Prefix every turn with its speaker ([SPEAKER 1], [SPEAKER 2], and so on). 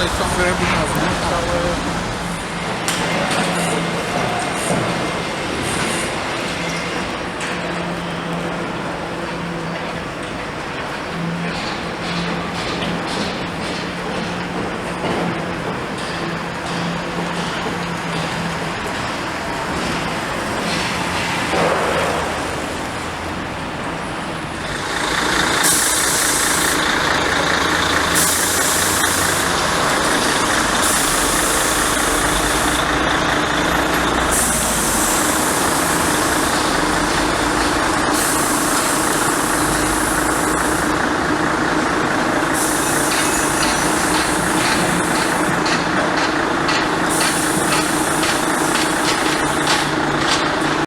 [SPEAKER 1] tutaj są